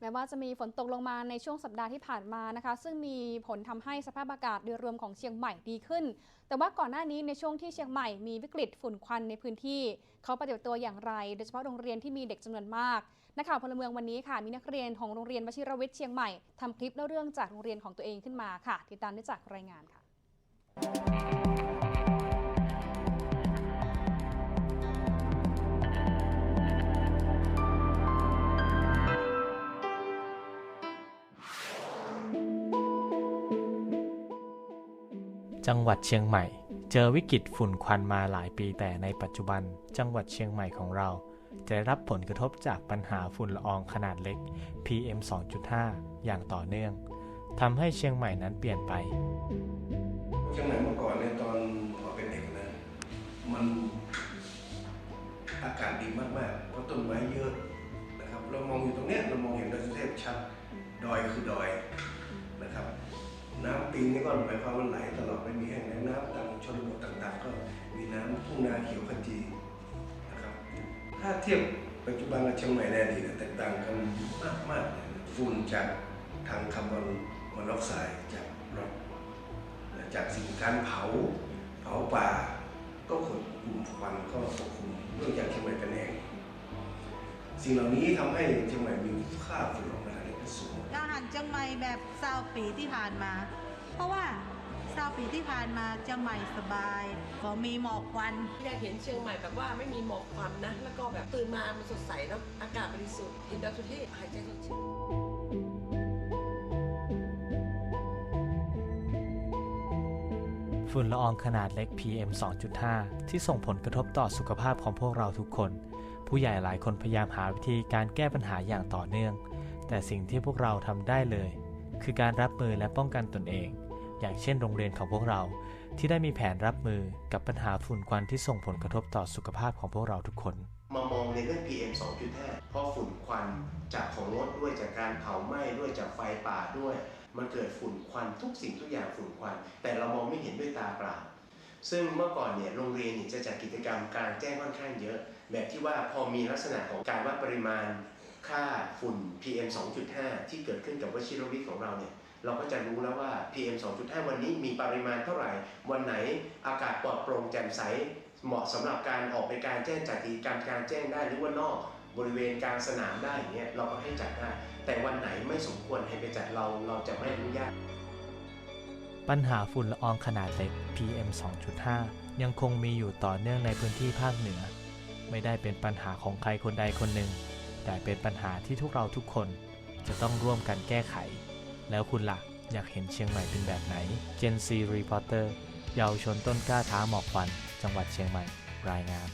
แม้ว่าจะมีฝนตกลงมาในช่วงสัปดาห์ที่ผ่านมานะคะ ซึ่งมีผลทำให้สภาพอากาศโดยรวมของเชียงใหม่ดีขึ้น แต่ว่าก่อนหน้านี้ในช่วงที่เชียงใหม่มีวิกฤตฝุ่นควันในพื้นที่ เขาปฏิบัติตัวอย่างไร โดยเฉพาะโรงเรียนที่มีเด็กจำนวนมากนักข่าวพลเมืองวันนี้ค่ะ มีนักเรียนของโรงเรียนวชิรวิทย์เชียงใหม่ทำคลิปเล่าเรื่องจากโรงเรียนของตัวเองขึ้นมาค่ะ ติดตามได้จากรายงานค่ะ จังหวัดเชียงใหม่ เจอวิกฤตฝุ่นควันมาหลายปีแต่ในปัจจุบัน จังหวัดเชียงใหม่ของเรา จะได้รับผลกระทบจากปัญหาฝุ่นละอองขนาดเล็ก PM 2.5 อย่างต่อเนื่องทำให้เชียงใหม่นั้นเปลี่ยนไป เชียงใหม่เมื่อก่อนเนี่ยตอนเราเป็นเด็กนะมันอากาศดีมากๆเพราะต้นไม้เยอะนะครับ เรามองอยู่ตรงเนี้ยเรามองเห็นดอยสุเทพชัด ดอยคือดอย ปิงนี่ก็หมายความว่าไหลตลอดไม่มีแห้งแล้งน้ำตามชนบทต่างๆ ก็มีน้ำทุ่งนาเขียวขจีนะครับ ถ้าเทียบปัจจุบันกับเชียงใหม่ในอดีตเนี่ยแตกต่างกันมากๆเลยฝุ่นจากทางคาร์บอนมอนอกไซด์จากรถจากสิ่งการเผาเผาป่า ก็ขนกลุ่มควันเข้ามาปกคลุมเนื่องจากเชียงใหม่เป็นแห่งสิ่งเหล่านี้ทำให้เชียงใหม่มีค่าฝุ่นละอองขนาดเล็กสูงอาหารเชียงใหม่แบบซาวปีที่ผ่านมา เพราะว่าซาวปีที่ผ่านมาเชียงใหม่สบาย ก็มีหมอกควัน อยากเห็นเชียงใหม่แบบว่าไม่มีหมอกควันนะ แล้วก็แบบตื่นมามันสดใสแล้วอากาศบริสุทธิ์เห็นดาวสุเทพหายใจสดชื่นฝุ่นละอองขนาดเล็ก PM 2.5 ที่ส่งผลกระทบต่อสุขภาพของพวกเราทุกคน ผู้ใหญ่หลายคนพยายามหาวิธีการแก้ปัญหาอย่างต่อเนื่อง แต่สิ่งที่พวกเราทำได้เลย คือการรับมือและป้องกันตนเอง อย่างเช่นโรงเรียนของพวกเรา ที่ได้มีแผนรับมือกับปัญหาฝุ่นควันที่ส่งผลกระทบต่อสุขภาพของพวกเราทุกคนมามองในเรื่อง PM 2.5 เพราะฝุ่นควันจากของรถด้วยจากการเผาไหม้ด้วยจากไฟป่าด้วย มันเกิดฝุ่นควันทุกสิ่งทุกอย่างฝุ่นควัน แต่เรามองไม่เห็นด้วยตาเปล่า ซึ่งเมื่อก่อนเนี่ยโรงเรียนจะจัดกิจกรรมกลารแจ้งค่อนข้างเยอะ แบบที่ว่าพอมีลักษณะของการวัดปริมาณค่าฝุ่น PM 2.5 ที่เกิดขึ้นกับวชิรวิทย์ของเราเนี่ย เราก็จะรู้แล้วว่า PM 2.5 วันนี้มีปริมาณเท่าไหร่ วันไหนอากาศปลอดโปร่งแจ่มใส เหมาะสำหรับการออกไปการแจ้งจัดกิจกรรมการแจ้งได้หรือว่านอกบริเวณกลางสนามได้อย่างเงี้ยเราก็ให้จัดได้ แต่วันไหนไม่สมควรให้ไปจัดเราเราจะไม่อนุญาตปัญหาฝุ่นละอองขนาดเล็ก PM 2.5 ยังคงมีอยู่ต่อเนื่องในพื้นที่ภาคเหนือ ไม่ได้เป็นปัญหาของใครคนใดคนหนึ่ง แต่เป็นปัญหาที่ทุกเราทุกคนจะต้องร่วมกันแก้ไข แล้วคุณล่ะ อยากเห็นเชียงใหม่เป็นแบบไหน Gen Z Reporter เยาวชนต้นกล้าท้าหมอกควัน จังหวัดเชียงใหม่ รายงาน